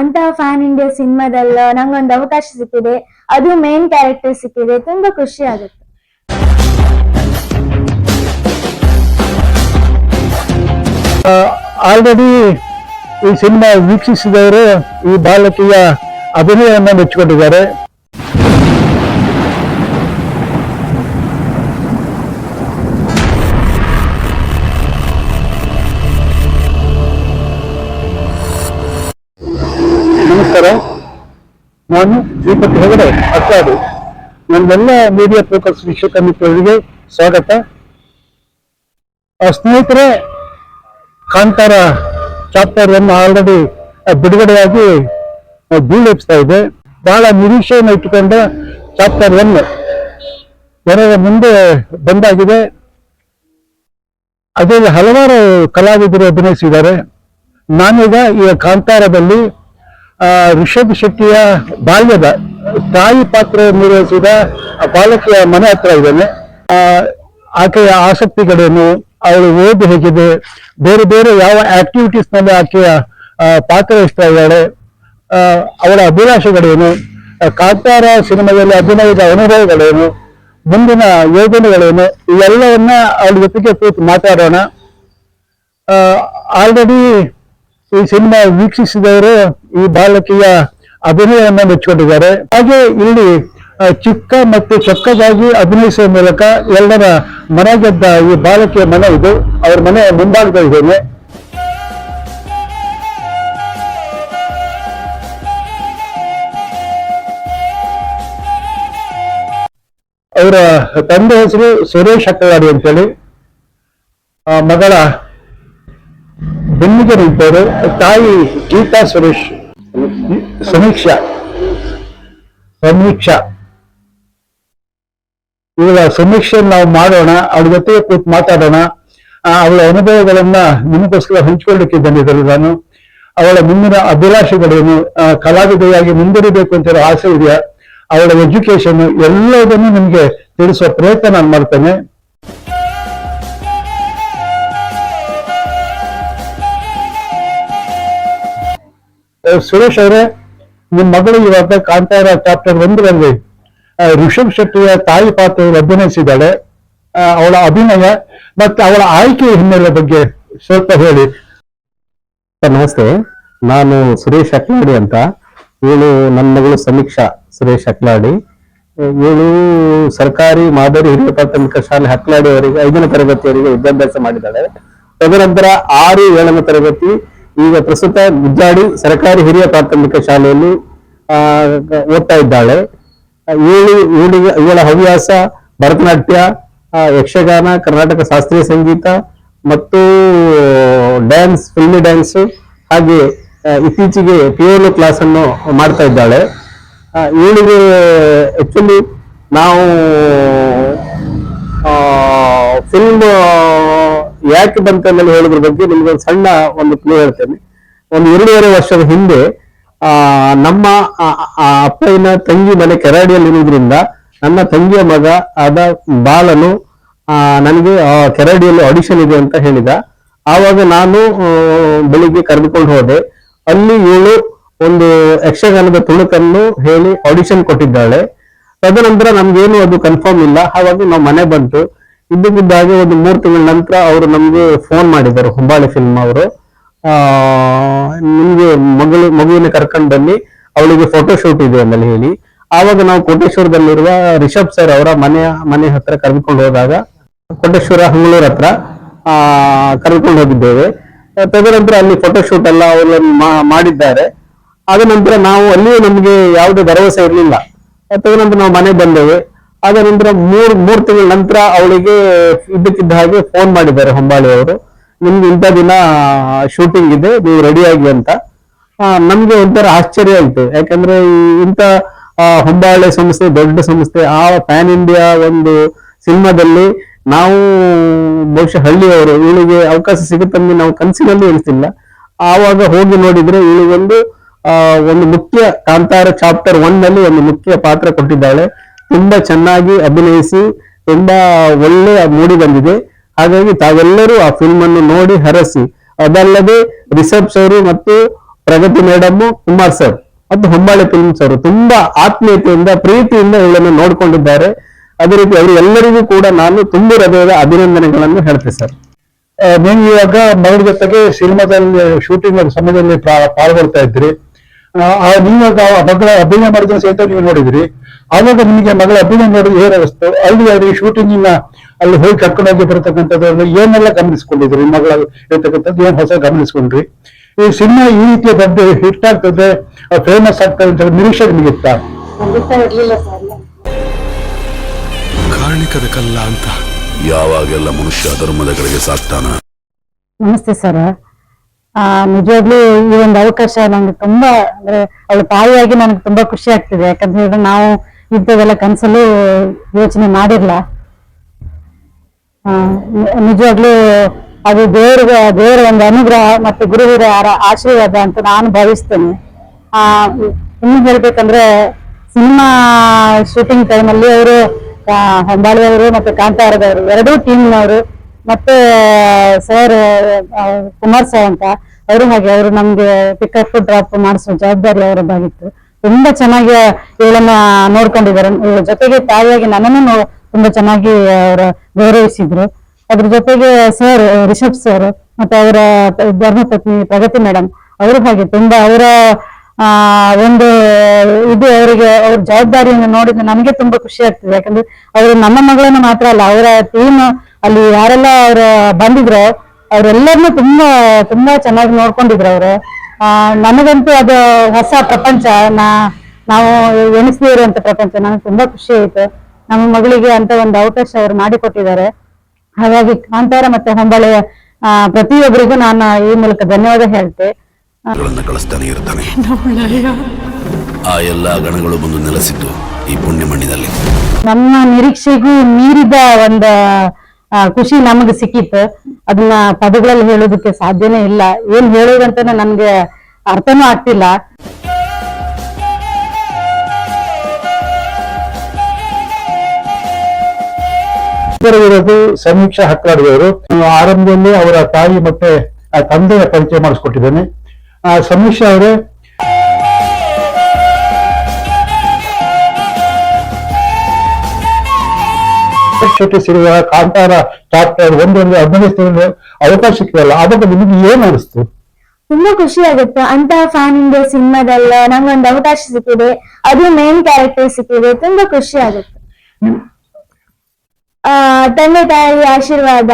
ಅಂತ fan India ಸಿನಿಮಾದಲ್ಲ ನಂಗೊಂದು ಅವಕಾಶ ಸಿಕ್ಕಿದೆ. ಅದು ಮೇನ್ ಕ್ಯಾರೆಕ್ಟರ್ ಸಿಕ್ಕಿದೆ. ತುಂಬಾ ಖುಷಿ ಆಗುತ್ತೆ. ಆಲ್ರೆಡಿ ಈ ಸಿನಿಮಾ ವೀಕ್ಷಿಸಿದವರು ಈ ಬಾಲಕಿಯ ಅಭಿನಯವನ್ನು ಮೆಚ್ಚಿಕೊಂಡಿದ್ದಾರೆ. ನಮಸ್ಕಾರ. ನಾನು ದೀಪಕ್ ಹೆಗಡೆ ಅಚ್ಚಾಡು ನನ್ನೆಲ್ಲ ಮೀಡಿಯಾ ಫೋಕಸ್ ವೀಕ್ಷಕ ಮಿತ್ರರಿಗೆ ಸ್ವಾಗತ. ಆ, ಸ್ನೇಹಿತರೆ ಕಾಂತಾರ ಚಾಪ್ಟರ್ ಅನ್ನು ಆಲ್ರೆಡಿ ಬಿಡುಗಡೆಯಾಗಿ ಆ, ಬೀಳೆಬ್ಸ್ತಾ ಇದೆ. ಬಹಳ ನಿರೀಕ್ಷೆಯನ್ನು ಇಟ್ಟುಕೊಂಡ ಚಾಪ್ಟರ್ ಒನ್ ಜನರ ಮುಂದೆ ಬಂದಾಗಿದೆ. ಅದರಲ್ಲಿ ಹಲವಾರು ಕಲಾವಿದರು ಅಭಿನಯಿಸಿದ್ದಾರೆ. ನಾನೀಗ ಈ ಕಾಂತಾರದಲ್ಲಿ ರಿಷಬ್ ಶೆಟ್ಟಿಯ ಬಾಲ್ಯದ ತಾಯಿ ಪಾತ್ರ ನಿರ್ವಹಿಸಿದ ಬಾಲಕಿಯ ಮನೆ ಹತ್ರ ಇದ್ದೇನೆ. ಆಕೆಯ ಆಸಕ್ತಿಗಳೇನು, ಅವಳು ಓದು ಹೇಗಿದೆ, ಬೇರೆ ಬೇರೆ ಯಾವ ಆಕ್ಟಿವಿಟೀಸ್ನಲ್ಲಿ ಆಕೆಯ ಪಾತ್ರ ಇಷ್ಟ ಇದ್ದಾಳೆ ಅವಳ ಅಭಿಲಾಷೆಗಳೇನು ಕಾಂತಾರ ಸಿನಿಮಾದಲ್ಲಿ ಅಭಿನಯದ ಅನುಭವಗಳೇನು, ಮುಂದಿನ ಯೋಜನೆಗಳೇನು, ಇವೆಲ್ಲವನ್ನ ಅವಳ ಜೊತೆಗೆ ಕೂತು ಮಾತಾಡೋಣ. ಆಲ್ರೆಡಿ ಈ ಸಿನಿಮಾ ವೀಕ್ಷಿಸಿದವರು ಈ ಬಾಲಕಿಯ ಅಭಿನಯವನ್ನು ಮೆಚ್ಚಿಕೊಂಡಿದ್ದಾರೆ. ಹಾಗೆ ಇಲ್ಲಿ ಚಿಕ್ಕ ಮತ್ತು ಚೊಕ್ಕದಾಗಿ ಅಭಿನಯಿಸುವ ಮೂಲಕ ಎಲ್ಲರ ಮನ ಗೆದ್ದ ಈ ಬಾಲಕಿಯ ಮನೆ ಇದು. ಅವ್ರ ಮನೆ ಮುಂಭಾಗದಲ್ಲಿದ್ದೇನೆ ಅವರ ತಂದೆ ಹೆಸರು ಸುರೇಶ್ ಅಕ್ಕವಾಡಿ ಅಂತೇಳಿ. ಮಗಳ ಬೆನ್ನಿಗೆ ನಿಂತವರು, ತಾಯಿ ಗೀತಾ ಸುರೇಶ್. ಸಮೀಕ್ಷಾ. ಸಮೀಕ್ಷಾ. ಇವಳ ಸಮೀಕ್ಷೆ ನಾವು ಮಾಡೋಣ ಅವಳ ಜೊತೆಗೆ ಕೂತು ಮಾತಾಡೋಣ. ಅವಳ ಅನುಭವಗಳನ್ನ ನಿಮಗೋಸ್ಕರ ಹಂಚಿಕೊಳ್ಳಿಕ್ಕೆ ಬಂದಿದ್ದರು ನಾನು. ಅವಳ ಮುಂದಿನ ಅಭಿಲಾಷೆಗಳೇನು ಕಲಾವಿದೆಯಾಗಿ ಮುಂದುವರಿಬೇಕು ಅಂತ ಹೇಳೋ ಆಸೆ ಇದೆಯಾ? ಅವಳ ಎಜುಕೇಶನ್ ಎಲ್ಲದನ್ನು ನಿಮ್ಗೆ ತಿಳಿಸುವ ಪ್ರಯತ್ನ ನಾನು ಮಾಡ್ತೇನೆ. ಸುರೇಶ್ ಅವರೇ ನಿಮ್ಮ ಮಗಳು ಇವಾಗ ಕಾಂತಾರ ಚಾಪ್ಟರ್ ಒಂದರಲ್ಲಿ ಋಷಭ್ ಶೆಟ್ಟಿಯ ತಾಯಿ ಪಾತ್ರ ಅಭಿನಯಿಸಿದ್ದಾಳೆ. ಅವಳ ಅಭಿನಯ ಮತ್ತೆ ಅವಳ ಆಯ್ಕೆ ಹಿನ್ನೆಲೆ ಬಗ್ಗೆ ಸ್ವಲ್ಪ ಹೇಳಿ. ನಮಸ್ತೆ. ನಾನು ಸುರೇಶ್ ಅಕ್ಲಾಡಿ ಅಂತ. ಇವಳು ನನ್ನ ಮಗಳು ಸಮೀಕ್ಷಾ ಸುರೇಶ್ ಅಕ್ಲಾಡಿ. ಇವಳು ಸರ್ಕಾರಿ ಮಾದರಿ ಹಿರಿಯ ಪ್ರಾಥಮಿಕ ಶಾಲೆ ಹಕ್ಲಾಡಿ ಅವರಿಗೆ ಐದನೇ ತರಗತಿಯವರಿಗೆ ವಿದ್ಯಾಭ್ಯಾಸ ಮಾಡಿದ್ದಾಳೆ. ತದನಂತರ ಆರು, ಏಳನೇ ತರಗತಿ ಈಗ ಪ್ರಸ್ತುತ ಗುಜ್ಜಾಡಿ ಸರ್ಕಾರಿ ಹಿರಿಯ ಪ್ರಾಥಮಿಕ ಶಾಲೆಯಲ್ಲಿ ಓದ್ತಾ ಇದ್ದಾಳೆ. ಏಳು ಏಳಿಗೆ ಇವಳ ಹವ್ಯಾಸ, ಭರತನಾಟ್ಯ ಯಕ್ಷಗಾನ, ಕರ್ನಾಟಕ ಶಾಸ್ತ್ರೀಯ ಸಂಗೀತ ಮತ್ತು ಡ್ಯಾನ್ಸ್, ಫಿಲ್ಮಿ ಡ್ಯಾನ್ಸ್ ಹಾಗೆ ಇತ್ತೀಚೆಗೆ ಪಿಯೋಲು ಕ್ಲಾಸ್ ಅನ್ನು ಮಾಡ್ತಾ ಇದ್ದಾಳೆ. ಇವಳಿಗೆ ಆಕ್ಚುಲಿ ನಾವು ಫಿಲ್ಮ್ ಯಾಕೆ ಬಂತ ನಾನು ಹೇಳೋದ್ರ ಬಗ್ಗೆ ನಿಮ್ಗೆ ಒಂದು ಸಣ್ಣ ಒಂದು ಕ್ಲೂ ಹೇಳ್ತೇನೆ. ಒಂದು ಎರಡೂವರೆ ವರ್ಷದ ಹಿಂದೆ ಆ, ನಮ್ಮ ಅಪ್ಪಯ್ಯನ ತಂಗಿ ಮನೆ ಕೆರಾಡಿಯಲ್ಲಿ ಇರುವುದರಿಂದ ನನ್ನ ತಂಗಿಯ ಮಗ ಆದ ಬಾಲನು ಆ, ನನಗೆ ಕೆರಾಡಿಯಲ್ಲಿ ಆಡಿಷನ್ ಇದೆ ಅಂತ ಹೇಳಿದ. ಆವಾಗ ನಾನು ಬೆಳಿಗ್ಗೆ ಕರೆದುಕೊಂಡು ಹೋದೆ. ಅಲ್ಲಿ ಇವಳು ಒಂದು ಯಕ್ಷಗಾನದ ತುಣುಕನ್ನು ಹೇಳಿ ಆಡಿಷನ್ ಕೊಟ್ಟಿದ್ದಾಳೆ. ತದನಂತರ ನಮ್ಗೇನು ಅದು ಕನ್ಫರ್ಮ್ ಇಲ್ಲ. ಹಾಗಾಗಿ ನಾವು ಮನೆ ಬಂತು. ಇದ್ದಕ್ಕಿದ್ದಾಗೆ ಒಂದು ಮೂರು ತಿಂಗಳ ನಂತರ ಅವರು ನಮಗೆ ಫೋನ್ ಮಾಡಿದರು ಹುಬ್ಬಾಳಿ ಫಿಲ್ಮ್ ಅವರು. ನಿಮಗೆ ಮಗಳು, ಮಗುವಿನ ಕರ್ಕೊಂಡು ಬನ್ನಿ, ಅವಳಿಗೆ ಫೋಟೋ ಶೂಟ್ ಇದೆ ಅಂದಲ್ಲಿ ಹೇಳಿ. ಆವಾಗ ನಾವು ಕೋಟೇಶ್ವರದಲ್ಲಿರುವ ರಿಷಬ್ ಸರ್ ಅವರ ಮನೆಯ ಮನೆ ಹತ್ರ ಕರೆದುಕೊಂಡು ಹೋದಾಗ, ಕೋಟೇಶ್ವರ ಹಂಗಳೂರ್ ಹತ್ರ ಕರೆದುಕೊಂಡು ಹೋಗಿದ್ದೇವೆ. ತದನಂತರ ಅಲ್ಲಿ ಫೋಟೋ ಶೂಟ್ ಎಲ್ಲ ಅವರು ಮಾಡಿದ್ದಾರೆ. ಆದ ನಂತರ ನಾವು ಅಲ್ಲಿಯೂ ನಮಗೆ ಯಾವುದೇ ಭರವಸೆ ಇರಲಿಲ್ಲ. ತದನಂತರ ನಾವು ಮನೆ ಬಂದೇವೆ. ನಂತರ ಮೂರ್ ಮೂರ್ ತಿಂಗಳ ನಂತರ ಅವಳಿಗೆ ಇದ್ದಕ್ಕಿದ್ದ ಹಾಗೆ ಫೋನ್ ಮಾಡಿದ್ದಾರೆ ಹೊಂಬಾಳಿ ಅವರು. ನಿಮ್ಗೆ ಇಂಥ ದಿನ ಶೂಟಿಂಗ್ ಇದೆ, ನೀವು ರೆಡಿ ಆಗಿ ಅಂತ. ನಮ್ಗೆ ಒಂಥರ ಆಶ್ಚರ್ಯ ಆಯ್ತು ಯಾಕಂದ್ರೆ ಇಂಥ ಹೊಂಬಾಳೆ ಸಂಸ್ಥೆ, ದೊಡ್ಡ ಸಂಸ್ಥೆ, ಆ ಪ್ಯಾನ್ ಇಂಡಿಯಾ ಒಂದು ಸಿನಿಮಾದಲ್ಲಿ ನಾವು ಬಹುಶಃ ಹಳ್ಳಿಯವರು, ಇವಳಿಗೆ ಅವಕಾಶ ಸಿಗುತ್ತಂದ್ರೆ ನಾವು ಕನಸಿನಲ್ಲಿ ಎನಿಸಿಲ್ಲ ಆವಾಗ ಹೋಗಿ ನೋಡಿದ್ರೆ ಇವಳಿಗೊಂದು ಒಂದು ಮುಖ್ಯ ಕಾಂತಾರ ಚಾಪ್ಟರ್ ಒನ್ನಲ್ಲಿ ಒಂದು ಮುಖ್ಯ ಪಾತ್ರ ಕೊಟ್ಟಿದ್ದಾಳೆ. ತುಂಬಾ ಚೆನ್ನಾಗಿ ಅಭಿನಯಿಸಿ, ತುಂಬಾ ಒಳ್ಳೆಯ ಮೂಡಿ ಬಂದಿದೆ. ಹಾಗಾಗಿ ತಾವೆಲ್ಲರೂ ಆ ಫಿಲ್ಮ್ ಅನ್ನು ನೋಡಿ ಹರಸಿ. ಅದಲ್ಲದೆ ರಿಷಬ್ ಸರ್ ಮತ್ತು ಪ್ರಗತಿ ಮೇಡಮ್ ಕುಮಾರ್ ಸರ್ ಮತ್ತು ಹೊಂಬಾಳೆ ಫಿಲ್ಮ್ ಸರ್ ತುಂಬಾ ಆತ್ಮೀಯತೆಯಿಂದ, ಪ್ರೀತಿಯಿಂದ ಇವಳನ್ನು ನೋಡಿಕೊಂಡಿದ್ದಾರೆ. ಅದೇ ರೀತಿ ಅವರು ಎಲ್ಲರಿಗೂ ಕೂಡ ನಾನು ತುಂಬು ಹೃದಯದ ಅಭಿನಂದನೆಗಳನ್ನು ಹೇಳ್ತೇನೆ ಸರ್ ನೀವು ಇವಾಗ ಮಗಳ ಜೊತೆಗೆ ಸಿನಿಮಾದಲ್ಲಿ ಶೂಟಿಂಗ್ ಸಮಯದಲ್ಲಿ ಪಾಲ್ಗೊಳ್ತಾ ಇದ್ರಿ. ನೀವಾಗ ಆ ಮಗಳ ಅಭಿನಯ ಮಾಡಿದ ಸಹಿತ ನೀವು ನೋಡಿದ್ರಿ. ಆವಾಗ ನಿಮಗೆ ಮಗಳ ಅಭಿನಯ ನೋಡಿದ್ರೆ ಏನು ಅನಿಸ್ತು? ಅಲ್ಲಿ ಅಲ್ಲಿ ಶೂಟಿಂಗಿನ ಅಲ್ಲಿ ಹೋಗಿ ಕರ್ಕೊಂಡು ಹೋಗಿ ಬರತಕ್ಕಂಥದ್ದು ಏನೆಲ್ಲ ಗಮನಿಸ್ಕೊಂಡಿದ್ರಿ? ಮಗಳ ಇರ್ತಕ್ಕಂಥದ್ದು ಏನ್ ಹೊಸ ಗಮನಿಸ್ಕೊಂಡ್ರಿ? ಈ ಸಿನಿಮಾ ಈ ರೀತಿಯ ದೊಡ್ಡ ಹಿಟ್ ಆಗ್ತದೆ ಫೇಮಸ್ ಆಗ್ತದೆ ಅಂತ ನಿರೀಕ್ಷೆ ನಿಮಗಿತ್ತ ಕಾರಣಿಕದ ಕಲ್ಲ ಅಂತ. ಯಾವಾಗೆಲ್ಲ ಮನುಷ್ಯ ಧರ್ಮದ ಕಡೆಗೆ ಸಾಕ್ತಾನ? ನಮಸ್ತೆ ಸರ್. ನಿಜವಾಗ್ಲೂ ಈ ಒಂದು ಅವಕಾಶ ನಂಗೆ ತುಂಬಾ ಅಂದ್ರೆ ಅವಳ ತಾಯಿಯಾಗಿ ನನಗೆ ತುಂಬಾ ಖುಷಿ ಆಗ್ತಿದೆ. ಯಾಕಂತ ಹೇಳಿದ್ರೆ ನಾವು ಇಂಥದೆಲ್ಲ ಕನ್ಸಲ್ಲೂ ಯೋಚನೆ ಮಾಡಿರ್ಲ ಆ, ನಿಜವಾಗ್ಲೂ ಅದು ದೇವ್ರ ದೇವರ ಒಂದು ಅನುಗ್ರಹ ಮತ್ತೆ ಗುರುವಿರ ಆಶೀರ್ವಾದ ಅಂತ ನಾನು ಭಾವಿಸ್ತೇನೆ. ಆ ಇನ್ನು ಹೇಳ್ಬೇಕಂದ್ರೆ ಸಿನಿಮಾ ಶೂಟಿಂಗ್ ಟೈಮಲ್ಲಿ ಅವರು ಹೊಂಬಾಳಿಯವರು ಮತ್ತೆ ಕಾಂತಾರದವರು ಎರಡೂ ಟೀಮ್ನವರು ಮತ್ತೆ ಸರ್ ಕುಮಾರ್ ಸರ್ ಅಂತ, ಅವರು ಹಾಗೆ, ಅವರು ನಮ್ಗೆ ಪಿಕಪ್ ಡ್ರಾಪ್ ಮಾಡಿಸೋ ಜವಾಬ್ದಾರಿ ಅವರದ್ದಾಗಿತ್ತು. ತುಂಬಾ ಚೆನ್ನಾಗಿ ಇವಳನ್ನ ನೋಡ್ಕೊಂಡಿದ್ದಾರೆ. ಜೊತೆಗೆ ತಾಯಿಯಾಗಿ ನನ್ನನ್ನು ತುಂಬಾ ಚೆನ್ನಾಗಿ ಅವರ ಗೌರವಿಸಿದ್ರು. ಅದ್ರ ಜೊತೆಗೆ ಸರ್ ರಿಷಬ್ ಸರ್ ಮತ್ತೆ ಅವರ ಧರ್ಮಪತ್ನಿ ಪ್ರಗತಿ ಮೇಡಮ್ ಅವರು ಹಾಗೆ ತುಂಬಾ ಅವರ ಒಂದು ಇದು ಅವರಿಗೆ, ಅವ್ರ ಜವಾಬ್ದಾರಿಯನ್ನು ನೋಡಿದ್ರೆ ನನಗೆ ತುಂಬಾ ಖುಷಿ ಆಗ್ತದೆ. ಯಾಕಂದ್ರೆ, ಅವರು ನಮ್ಮ ಮಗಳನ್ನು ಮಾತ್ರ ಅಲ್ಲ, ಅವರ ಟೀಮ್ ಅಲ್ಲಿ ಯಾರೆಲ್ಲ ಅವರು ಬಂದಿದ್ರು ಅವರೆಲ್ಲರನ್ನೂ ತುಂಬಾ ತುಂಬಾ ಚೆನ್ನಾಗಿ ನೋಡ್ಕೊಂಡಿದ್ರು ಅವರು. ಆ ನನಗಂತೂ ಅದು ಹೊಸ ಪ್ರಪಂಚ. ನಾ ನಾವು ಎಣಿಸದೇ ಇರುವಂತ ಪ್ರಪಂಚ. ನನಗೆ ತುಂಬಾ ಖುಷಿ ಆಯ್ತು. ನಮ್ಮ ಮಗಳಿಗೆ ಅಂತ ಒಂದು ಅವಕಾಶ ಅವರು ಮಾಡಿಕೊಟ್ಟಿದ್ದಾರೆ. ಹಾಗಾಗಿ ಕಾಂತಾರ ಮತ್ತೆ ಹೊಂಬಳೆಯ ಆ, ಪ್ರತಿಯೊಬ್ಬರಿಗೂ ನಾನು ಈ ಮೂಲಕ ಧನ್ಯವಾದ ಹೇಳ್ತೆ. ಗಳನ್ನ ಕಳಿಸ್ತಾನೆ ಇರ್ತಾನೆ. ಆ ಎಲ್ಲಾ ಗಣಗಳು ಬಂದು ನೆಲೆಸಿದ್ದು ಈ ಪುಣ್ಯ ಮಣ್ಣಿನಲ್ಲಿ ನಮ್ಮ ನಿರೀಕ್ಷೆಗೂ ಮೀರಿದ ಒಂದು ಖುಷಿ ನಮಗೆ ಸಿಕ್ಕಿತ್ತು. ಅದನ್ನ ಪದಗಳಲ್ಲಿ ಹೇಳೋದಕ್ಕೆ ಸಾಧ್ಯನೇ ಇಲ್ಲ. ಏನ್ ಹೇಳೋದಂತ ನನ್ಗೆ ಅರ್ಥನೂ ಆಗ್ತಿಲ್ಲ. ಸಮೀಕ್ಷಾ ಹಕ್ಕಾಡಿದವರು. ಆರಂಭದಲ್ಲಿ ಅವರ ತಾಯಿ ಮತ್ತೆ ಆ ತಂದೆಯ ಪರಿಚಯ ಮಾಡಿಸ್ಕೊಟ್ಟಿದ್ದೇನೆ. ಆ ಸಮೀಕ್ಷಾ ಅವರೇ ಶೆಟ್ಟಿ ಸಿರುವ ಕಾಂತಾರ ಟ್ರಾಕ್ಟರ್ ಒಂದೊಂದು ಅಭಿನಯಿಸಿದ ಅವಕಾಶ ಸಿಕ್ಕಿರಲ್ಲ ಆವಾಗ ನಿಮಗೆ ಏನ್ ಅನಿಸ್ತು? ತುಂಬಾ ಖುಷಿ ಆಗುತ್ತೆ. ಅಂತ ಫ್ಯಾನ್ ಇಂಡಿಯಾ ಸಿನಿಮಾದಲ್ಲ ನಂಗೊಂದು ಅವಕಾಶ ಸಿಕ್ಕಿದೆ. ಅದು ಮೇನ್ ಕ್ಯಾರೆಕ್ಟರ್ ಸಿಕ್ಕಿದೆ. ತುಂಬಾ ಖುಷಿ ಆಗುತ್ತೆ. ಆ ತಂದೆ ತಾಯಿ ಆಶೀರ್ವಾದ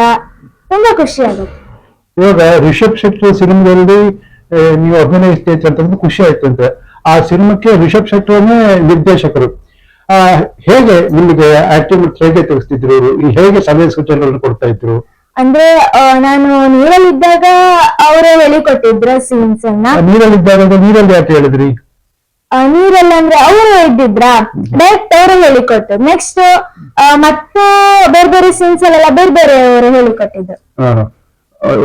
ತುಂಬಾ ಖುಷಿ ಆಗುತ್ತೆ. ಇವಾಗ ರಿಷಬ್ ಶೆಟ್ಟಿ ಸಿನಿಮಾದಲ್ಲಿ ನೀವು ಅಭಿನಯಿಸ್ತೀರಿ ಅಂತಂದ್ರೆ ಖುಷಿ ಆಯ್ತು ಅಂತ ಆ ಸಿನಿಮಾಕ್ಕೆ ರಿಷಬ್ ಶೆಟ್ಟಿನೇ ನಿರ್ದೇಶಕರು. ಹೇಗೆ ನಿಮಗೆ ಆಕ್ಟಿವಿಟಿ ಹೇಗೆ ತಿಳಿಸ್ತಿದ್ರು ಹೇಗೆ ಸಮಯ ಸೂಚನೆಗಳನ್ನು ಕೊಡ್ತಾ ಇದ್ರು? ಅಂದ್ರೆ ನಾನು ನೀರಲ್ಲಿದ್ದಾಗ ಅವರೇ ಹೇಳಿಕೊಟ್ಟಿದ್ರು ಸೀನ್ಸ್ ಅನ್ನ. ನೀರಲ್ಲಿದ್ದಾಗ ನೀರಲ್ಲಿ ಯಾಕೆ ಹೇಳಿದ್ರಿ? ನೀರಲ್ಲಿ ಅಂದ್ರೆ ಅವರು ಇದ್ದಿದ್ರ ಡೈರೆಕ್ಟ್ ಅವರು ಹೇಳಿಕೊಟ್ಟು ನೆಕ್ಸ್ಟ್ ಮತ್ತೆ ಬೇರೆ ಬೇರೆ ಸೀನ್ಸ್ ಅಲ್ಲೆಲ್ಲ ಬೇರೆ ಬೇರೆ ಅವರು ಹೇಳಿಕೊಟ್ಟಿದ್ರು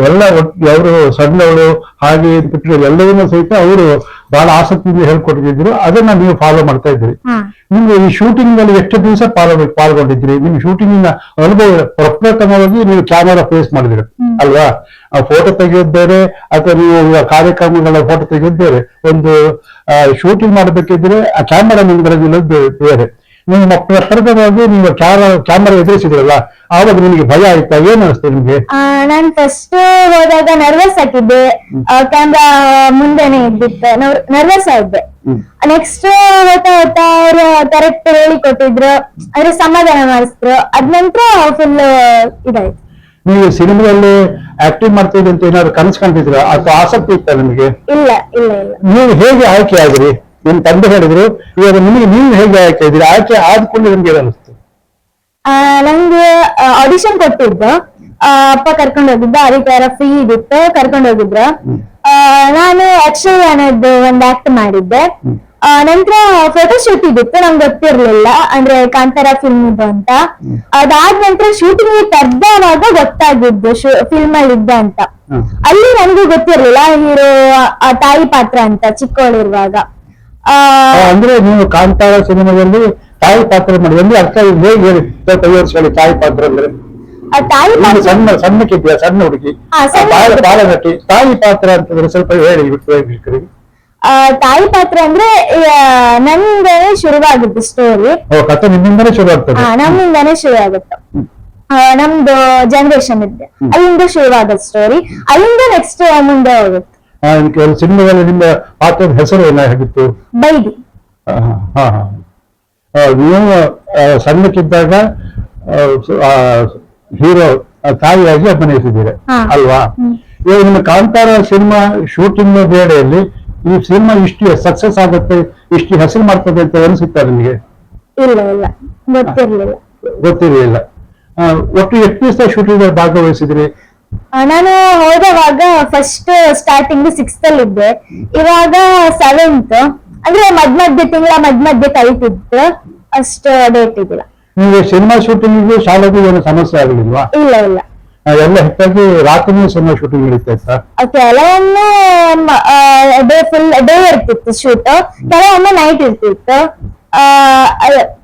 ಎಲ್ಲ ಅವರು ಸಣ್ಣವಳು ಹಾಗೆ ಬಿಟ್ಟರೆ ಎಲ್ಲವನ್ನೂ ಸಹಿತ ಅವರು ಬಹಳ ಆಸಕ್ತಿಯಿಂದ ಹೇಳ್ಕೊಟ್ಟಿದ್ರು. ಅದನ್ನ ನೀವು ಫಾಲೋ ಮಾಡ್ತಾ ಇದ್ರಿ ನಿಮ್ಗೆ ಈ ಶೂಟಿಂಗ್ನಲ್ಲಿ ಎಷ್ಟು ದಿವಸ ಪಾಲ್ಗೊ ಪಾಲ್ಗೊಂಡಿದ್ರಿ ನಿಮ್ ಶೂಟಿಂಗ್ ಅನುಭವ ಪ್ರಪ್ರಥಮವಾಗಿ ನೀವು ಕ್ಯಾಮೆರಾ ಫೇಸ್ ಮಾಡಿದ್ರಿ ಅಲ್ವಾ? ಆ ಫೋಟೋ ತೆಗೆಯೋದ್ ಬೇರೆ ಅಥವಾ ನೀವು ಈಗ ಕಾರ್ಯಕ್ರಮಗಳ ಫೋಟೋ ತೆಗೆಯೋದ್ ಬೇರೆ ಒಂದು ಶೂಟಿಂಗ್ ಮಾಡಬೇಕಿದ್ರೆ ಆ ಕ್ಯಾಮೆರಾ ಮುಂದ್ಗಡೆ ನಿಲ್ಲೋದು ಬೇರೆ. ನಿಮ್ಮ ಪ್ರಪ್ರಥಮವಾಗಿ ನೀವು ಕ್ಯಾಮೆರಾ ಎದುರಿಸಿದ್ರಲ್ಲ ಆವಾಗ ನಿಮಗೆ ಭಯ ಆಯ್ತಾ? ಏನ್ ಅನಿಸ್ತು ನಿಮ್ಗೆ? ನಾನ್ ಫಸ್ಟ್ ಹೋದಾಗ ನರ್ವಸ್ ಆಗಿದ್ದೆ. ಕ್ಯಾಮ್ರಾ ಮುಂದೆನೆ ಇದ್ದಿತ್ತು. ನರ್ವಸ್ ಆಗಿದ್ದೆ. ನೆಕ್ಸ್ಟ್ ಹೋಗ್ತಾ ಹೋಗ್ತಾ ಅವ್ರು ಕರೆಕ್ಟ್ ಹೇಳಿ ಕೊಟ್ಟಿದ್ರು. ಅಂದ್ರೆ ಸಮಾಧಾನ ಮಾಡಿಸಿದ್ರು. ಅದ್ ನಂತರ ಫುಲ್ ಇದಾಯ್ತು. ನೀವು ಸಿನಿಮಾದಲ್ಲಿ ಆಕ್ಟಿಂಗ್ ಮಾಡ್ತಿದ್ರಿ ಅಂತ ಏನಾದ್ರು ಕನಸು ಕಂಡಿದ್ರ ಅಥವಾ ಆಸಕ್ತಿ ಇತ್ತ ನಿಮಗೆ? ಇಲ್ಲ ಇಲ್ಲ ಇಲ್ಲ. ನೀವು ಹೇಗೆ ಆಯ್ಕೆ ಆದ್ರಿ ನಿಮ್ ತಂದೆ ಹೇಳಿದ್ರು ಇವಾಗ ನಿಮಗೆ ನೀವು ಹೇಗೆ ಆಯ್ಕೆ ಇದ್ರಿ ಆಯ್ಕೆ ಆದ್ಕೊಂಡು ನಿಮ್ಗೆ ಏನಿಸ್ತು ಅನಿಸ್ತು ಆ, ನಂಗೆ ಆಡಿಷನ್ ಕೊಟ್ಟಿದ್ದು. ಆ, ಅಪ್ಪ ಕರ್ಕೊಂಡು ಹೋಗಿದ್ದ ಅದಕ್ಕೆ ಯಾರ ಫ್ರೀ ಇದಿತ್ತು ಕರ್ಕೊಂಡು ಹೋಗಿದ್ರು. ನಾನು ಅಕ್ಷಯ್ ಅನ್ನೋದು ಒಂದು ಆಕ್ಟ್ ಮಾಡಿದ್ದೆ. ಆ, ನಂತರ ಫೋಟೋ ಶೂಟ್ ಇದಿತ್ತು ನಂಗೆ ಗೊತ್ತಿರ್ಲಿಲ್ಲ. ಅಂದ್ರೆ ಕಾಂತಾರ ಫಿಲ್ಮ್ ಇದು ಅಂತ. ಅದಾದ ನಂತರ ಶೂಟಿಂಗ್ ಕರ್ದವಾಗ ಗೊತ್ತಾಗಿದ್ದು ಫಿಲ್ಮ್ ಅಲ್ಲಿ ಇದ್ದ ಅಂತ. ಹ್ಮ್. ಅಲ್ಲಿ ನನಗೂ ಗೊತ್ತಿರ್ಲಿಲ್ಲ ಹೀರೋ ಆ ತಾಯಿ ಪಾತ್ರ ಅಂತ ಚಿಕ್ಕವಳಿರುವಾಗ ಅಂದ್ರೆ ನೀವು ಕಾಂತಾರ ಸಿನಿಮಾದಲ್ಲಿ ತಾಯಿ ಪಾತ್ರ ಮಾಡಿ. ಒಂದು ಅರ್ಥ ಹೇಗೆ ಹೇಳಿ ತಾಯಿ ಪಾತ್ರ ಅಂದ್ರೆ. ಆ ತಾಯಿ ಪಾತ್ರ ಸಣ್ಣ ಸಣ್ಣಕ್ಕಿದ್ಯಾ ಸಣ್ಣ ಹುಡುಗಿ? ಬಾಳ. ಬಾಲನಟಿ. ತಾಯಿ ಪಾತ್ರ ಅಂತಂದ್ರೆ ಸ್ವಲ್ಪ ಹೇಳಿ ವೀಕ್ಷಕರಿಗೆ ತಾಯಿ ಪಾತ್ರ ಅಂದ್ರೆ ಆ, ಶುರುವಾಗುತ್ತೆ ಶುರುವಾಗಿದ್ದು ಸ್ಟೋರಿ ಕಥೆ ನಿಮ್ಮಿಂದಲೇ ಶುರು ಆಗ್ತದೆ ನಮ್ಮಿಂದಾನೇ ಶುರು ಆಗುತ್ತೆ ಆ, ನಮ್ದು ಜನರೇಷನ್ ಇದೆ. ಅಲ್ಲಿಂದ ಶುರುವಾಗತ್ ಸ್ಟೋರಿ ಅಲ್ಲಿಂದ ನೆಕ್ಸ್ಟ್ ಮುಂದೆ ಹೋಗುತ್ತೆ. ಕೆಲವು ಸಿನಿಮಾದಲ್ಲಿ ನಿಮ್ಮ ಪಾತ್ರದ ಹೆಸರು ಏನಾಗಿತ್ತು? ಆ, ನೀವು ಸಣ್ಣಕ್ಕಿದ್ದಾಗ ಹೀರೋ ತಾಯಿಯಾಗಿ ಅಭಿನಯಿಸಿದ್ದೀರಿ. ಅಲ್ವಾ? ಇವಾಗ ನಿಮ್ಮ ಕಾಂತಾರ ಸಿನಿಮಾ ಶೂಟಿಂಗ್ ಬೇಡೆಯಲ್ಲಿ ಈ ಸಿನಿಮಾ ಇಷ್ಟು ಸಕ್ಸಸ್ ಆಗುತ್ತೆ ಇಷ್ಟು ಹೆಸರು ಮಾಡ್ತದೆ ಅಂತ ಅನಿಸುತ್ತಾ ನಿಮಗೆ? ಇಲ್ಲ ಇಲ್ಲ. ಗೊತ್ತಿರ್ಲಿಲ್ಲ. ಗೊತ್ತಿರಲಿಲ್ಲ. ಒಟ್ಟು ಎಷ್ಟು ದಿವಸ ಶೂಟಿಂಗ್ ಭಾಗವಹಿಸಿದ್ರಿ? ನಾನು ಹೋದವಾಗ ಫಸ್ಟ್ ಸ್ಟಾರ್ಟಿಂಗ್ ಸಿಕ್ಸ್ತ್ ಅಲ್ಲಿ ಇದ್ದೆ. ಇವಾಗ ಸೆವೆಂತ್ ಅಂದ್ರೆ ಮದ್ ಮಧ್ಯ ತಿಂಗಳ ಮದ್ ಮಧ್ಯೆ ಕಲಿತಿದ್ದೆ. ಅಷ್ಟು ಡೇಟ್ ಇದಿಲ್ಲ ನಿಮಗೆ ಸಿನಿಮಾ ಶೂಟಿಂಗ್ ಶಾಲೆಗೂ ಏನು ಸಮಸ್ಯೆ ಆಗಲಿಲ್ವಾ? ಇಲ್ಲ ಇಲ್ಲ. ಎಲ್ಲ ಹೆಚ್ಚಾಗಿ ರಾತ್ರಿ ಸಿನಿಮಾ ಶೂಟಿಂಗ್ ನಡೀತಾ ಇತ್ತಾ? ಕೆಲವೊಮ್ಮೆ ಡೇ ಫುಲ್ ಡೇ ಇರ್ತಿತ್ತು ಶೂಟ್ ಕೆಲವೊಮ್ಮೆ ನೈಟ್ ಇರ್ತಿತ್ತು.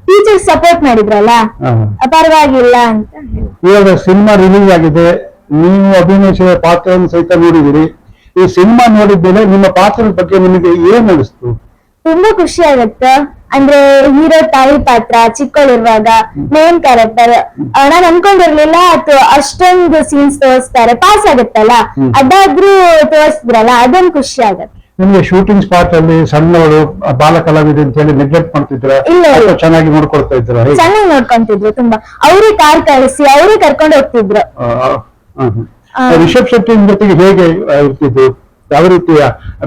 ಟೀಚರ್ ಸಪೋರ್ಟ್ ಮಾಡಿದ್ರಲ್ಲ? ಪರವಾಗಿಲ್ಲ ಅಂತ ಹೇಳಿ. ಇವಾಗ ಸಿನಿಮಾ ರಿಲೀಸ್ ಆಗಿದೆ. ನೀವು ಅಭಿನಯಿಸಿದ ಪಾತ್ರವನ್ನು ಸಹಿತ ನೋಡಿದಿರಿ. ಈ ಸಿನಿಮಾ ನೋಡಿದ್ಮೇಲೆ ನಿಮ್ಮ ಪಾತ್ರದ ಬಗ್ಗೆ ನಿಮಗೆ ಏನ್ ಅನಿಸ್ತು? ತುಂಬಾ ಖುಷಿ ಆಗತ್ತೆ. ಅಂದ್ರೆ ಹೀರೋ ತಾಯಿ ಪಾತ್ರ ಚಿಕ್ಕವಳಿರುವಾಗ ಮೇನ್ ಕ್ಯಾರೆಕ್ಟರ್ ನಾನ್ ಅನ್ಕೊಂಡಿರ್ಲಿಲ್ಲ ಅಥವಾ ಅಷ್ಟೊಂದು ಸೀನ್ಸ್ ತೋರಿಸ್ತಾರೆ. ಪಾಸ್ ಆಗುತ್ತಲ್ಲ? ಅದಾದ್ರೂ ತೋರಿಸಿದ್ರಲ್ಲ ಅದೊಂದು ಖುಷಿ ಆಗತ್ತೆ. ನಿಮ್ಗೆ ಶೂಟಿಂಗ್ ಸ್ಪಾಟ್ ಅಲ್ಲಿ ಸಣ್ಣವಳು ಬಾಲ ಕಲಾವಿದ ಅಂತ ಹೇಳಿ ನೆಗ್ಲೆಕ್ಟ್ ಮಾಡ್ತಿದ್ರ? ಇಲ್ಲ, ಇಲ್ಲ. ಚೆನ್ನಾಗಿ ನೋಡ್ಕೊಳ್ತಾ ಇದ್ರ? ಚೆನ್ನಾಗಿ ನೋಡ್ಕೊಂತಿದ್ರು ತುಂಬಾ. ಅವರೇ ಕಾರ್ ಕಳಿಸಿ ಅವರೇ ಕರ್ಕೊಂಡು ಹೋಗ್ತಿದ್ರು. ರಿಷಬ್ ಶೆಟ್ಟಿ ಜೊತೆಗೆ ಹೇಗೆ ಇರ್ತಿದ್ದು? ಯಾವ ರೀತಿಯ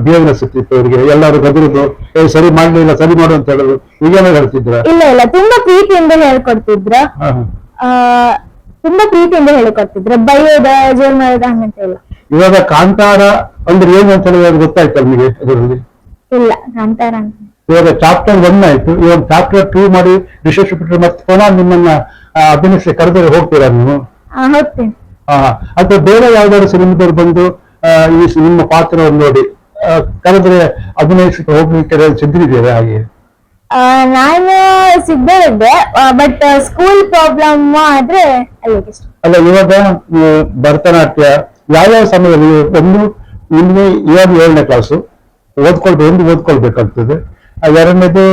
ಬಿಹೇವಿಯರ್ ಸಿಗ್ತಿತ್ತು ಅವರಿಗೆ? ಎಲ್ಲರೂ ಗದರುದು ಏ ಸರಿ ಮಾಡ್ಲಿಲ್ಲ ಸರಿ ಮಾಡು ಅಂತ ಹೇಳುದು ಈಗೇನೋ ಹೇಳ್ತಿದ್ರ? ಇಲ್ಲ ಇಲ್ಲ ತುಂಬಾ ಪ್ರೀತಿಯಿಂದ ಹೇಳ್ಕೊಡ್ತಿದ್ರು? ತುಂಬಾ ಪ್ರೀತಿಯಿಂದ ಹೇಳ್ಕೊಡ್ತಿದ್ರ? ಬೈಯೋದ ಜೋರ್ ಮಾಡೋದ ಹಂಗಂತ ಇಲ್ಲ. ಇವಾಗ ಕಾಂತಾರ ಅಂದ್ರೆ ಏನು ಅಂತ ಹೇಳಿ ಗೊತ್ತಾಯ್ತು ನಿಮಗೆ ಅದರಲ್ಲಿ? ಇಲ್ಲ ಕಾಂತಾರ ಅಂತ. ಇವಾಗ ಚಾಪ್ಟರ್ ಒನ್ ಆಯ್ತು. ಇವಾಗ ಚಾಪ್ಟರ್ ಟೂ ಮಾಡಿ ವಿಶೇಷ ಮತ್ತೆ ಪುನಃ ನಿಮ್ಮನ್ನ ಅಭಿನಯಿಸಿ ಕರೆದರೆ ಹೋಗ್ತೀರಾ ನೀವು? ಹೋಗ್ತೀನಿ. ಅಥವಾ ಬೇರೆ ಯಾವ್ದಾದ್ರು ಸಿನಿಮಾದವ್ರು ಬಂದು ಈ ನಿಮ್ಮ ಪಾತ್ರವನ್ನು ನೋಡಿ ಕರೆದ್ರೆ ಅಭಿನಯಿಸಕ್ಕೆ ಹೋಗ್ಲಿಕ್ಕೆ ಸಿದ್ಧರಿದ್ದೀರಾ ಹಾಗೆ? ನಾನು ಸಿದ್ಧರಿದ್ದೆ ಬಟ್ ಸ್ಕೂಲ್ ಪ್ರಾಬ್ಲಮ್ ಆದ್ರೆ ಅಲ್ಲ ಇವಾಗ ಭರತನಾಟ್ಯ ಭರತನಾಟ್ಯ ಯಾವ ಸಮಯದಲ್ಲಿ ಒಂದು ಇಲ್ಲಿ ಇವಾಗ ಏಳನೇ ಕ್ಲಾಸು ಓದ್ಕೊಳ್ಬೇಕು ಒಂದು ಓದ್ಕೊಳ್ಬೇಕಾಗ್ತದೆ. ಎರಡನೇದು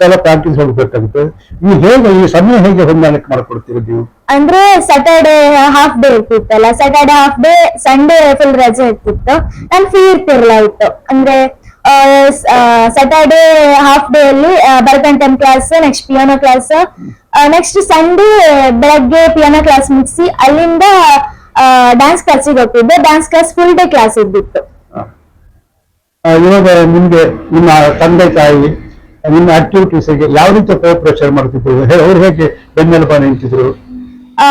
ಕಾಲ ಪ್ರಾಕ್ಟೀಸ್ ಹೋಗ್ಬೇಕಾಗುತ್ತೆ ನೀವು ಹೇಗೆ, ಈ ಸಮಯ ಹೇಗೆ ಹೊಂದಾಣಿಕೆ ಮಾಡ್ಕೊಡ್ತೀರಿ ನೀವು? ಅಂದ್ರೆ Saturday half day ಇರ್ತಿತ್ತಲ್ಲ Saturday half day Sunday full ರಜೆ ಇರ್ತಿತ್ತು. ನಾನು ಫ್ರೀ ಇರ್ತಿರ್ಲಿಲ್ಲ ಇತ್ತು ಅಂದ್ರೆ ಸ್ಯಾಟರ್ಡೆ ಹಾಫ್ ಡೇ ಅಲ್ಲಿ Bharatanatyam class next piano class next Sunday ಬೆಳಗ್ಗೆ ಪಿಯಾನೋ ಕ್ಲಾಸ್ ಮುಗಿಸಿ, ಅಲ್ಲಿಂದ ಡ್ಯಾನ್ಸ್ ಕ್ಲಾಸಿಗೆ ಹೋಗ್ತಿದ್ದೆ. Dance class full day class ಇದ್ದಿತ್ತು. ಇವಾಗ ನಿಮ್ಗೆ ನಿಮ್ಮ ತಂದೆ ತಾಯಿ ನಿಮ್ಮ ಆಕ್ಟಿವಿಟೀಸ್ಗೆ ಯಾವ ರೀತಿ ಕೋಆಪರೇಷನ್ ಮಾಡ್ತಿದ್ರು? ಅವ್ರು ಹೇಗೆ ಬೆನ್ನೆಲುಬ ನಿಂತಿದ್ರು? ಆ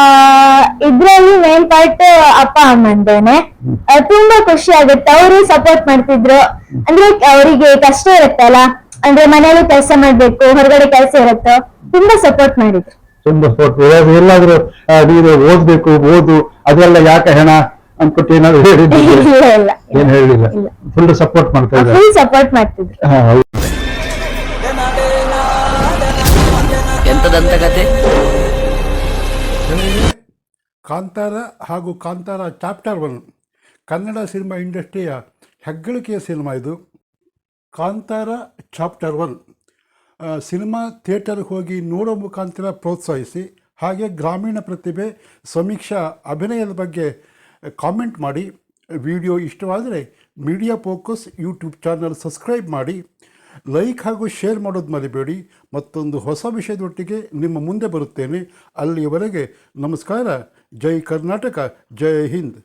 ಇದ್ರಲ್ಲಿ ಮೇನ್ ಪಾರ್ಟ್ ಅಪ್ಪ ಅಮ್ಮಂದೇನೆ. ತುಂಬಾ ಖುಷಿ ಆಗುತ್ತೆ. ಅವರು ಸಪೋರ್ಟ್ ಮಾಡ್ತಿದ್ರು. ಅಂದ್ರೆ ಅವರಿಗೆ ಕಷ್ಟ ಇರುತ್ತಲ್ಲ ಅಂದ್ರೆ ಮನೆಯಲ್ಲಿ ಕೆಲಸ ಮಾಡ್ಬೇಕು ಹೊರಗಡೆ ಕೆಲಸ ಇರುತ್ತೆ. ತುಂಬಾ ಸಪೋರ್ಟ್ ಮಾಡಿದ್ರು. ತುಂಬಾ ಸಪೋರ್ಟ್ ಎಲ್ಲಾದ್ರೂ ನೀನು ಓದ್ಬೇಕು ಓದು ಅದೆಲ್ಲ ಯಾಕೆ ಹೆಣ? ಅನ್ಬಿಟ್ಟು ಏನಾದ್ರು ಹೇಳಿದ್ರು? ಇಲ್ಲ ಇಲ್ಲ ಏನ್ ಹೇಳಿಲ್ಲ? ಫುಲ್ ಸಪೋರ್ಟ್ ಮಾಡ್ತಾ ಇದ್ದಾರೆ. ಫುಲ್ ಸಪೋರ್ಟ್ ಮಾಡ್ತಿದ್ರು. ಎಂತದಂತ ಕತೆ? ಕಾಂತಾರ ಹಾಗೂ Kantara chapter one Kannada cinema ಇಂಡಸ್ಟ್ರಿಯ ಹೆಗ್ಗಳಿಕೆಯ ಸಿನಿಮಾ ಇದು. ಕಾಂತಾರ ಚಾಪ್ಟರ್ ಒನ್ ಸಿನಿಮಾ ಥಿಯೇಟರ್ಗೆ ಹೋಗಿ ನೋಡೋ ಮುಖಾಂತರ ಪ್ರೋತ್ಸಾಹಿಸಿ ಹಾಗೆ ಗ್ರಾಮೀಣ ಪ್ರತಿಭೆ ಸಮೀಕ್ಷಾ ಅಭಿನಯದ ಬಗ್ಗೆ ಕಾಮೆಂಟ್ ಮಾಡಿ ವಿಡಿಯೋ ಇಷ್ಟವಾದರೆ media focus YouTube channel subscribe ಮಾಡಿ ಲೈಕ್ ಹಾಗೂ ಶೇರ್ ಮಾಡೋದು ಮರಿಬೇಡಿ. ಮತ್ತೊಂದು ಹೊಸ ವಿಷಯದೊಟ್ಟಿಗೆ ನಿಮ್ಮ ಮುಂದೆ ಬರುತ್ತೇನೆ. ಅಲ್ಲಿಯವರೆಗೆ ನಮಸ್ಕಾರ. ಜೈ ಕರ್ನಾಟಕ, ಜೈ ಹಿಂದ್.